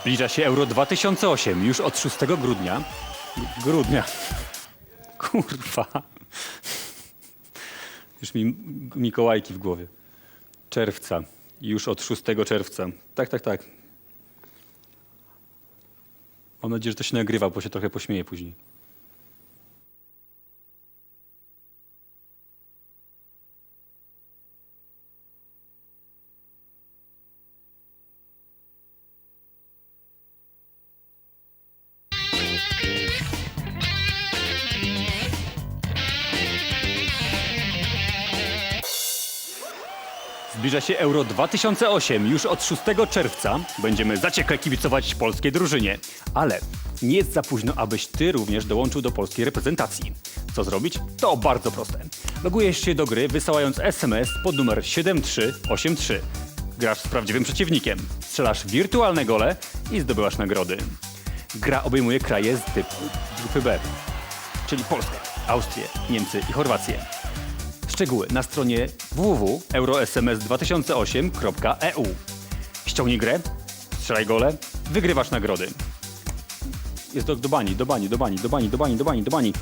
Zbliża się Euro 2008 już od 6 grudnia. Grudnia. Kurwa. Już mi Mikołajki w głowie. Czerwca. Już od 6 czerwca. Tak, tak, tak. Mam nadzieję, że to się nagrywa, bo się trochę pośmieję później. Zbliża się Euro 2008. Już od 6 czerwca będziemy zaciekle kibicować polskiej drużynie. Ale nie jest za późno, abyś ty również dołączył do polskiej reprezentacji. Co zrobić? To bardzo proste. Logujesz się do gry wysyłając SMS pod numer 7383. Grasz z prawdziwym przeciwnikiem, strzelasz wirtualne gole i zdobywasz nagrody. Gra obejmuje kraje z typu grupy B, czyli Polskę, Austrię, Niemcy i Chorwację. Szczegóły na stronie www.eurosms2008.eu. Ściągnij grę, strzelaj gole, wygrywasz nagrody. Jest do, do bani, do bani, do bani, do bani, do bani, do bani, do bani.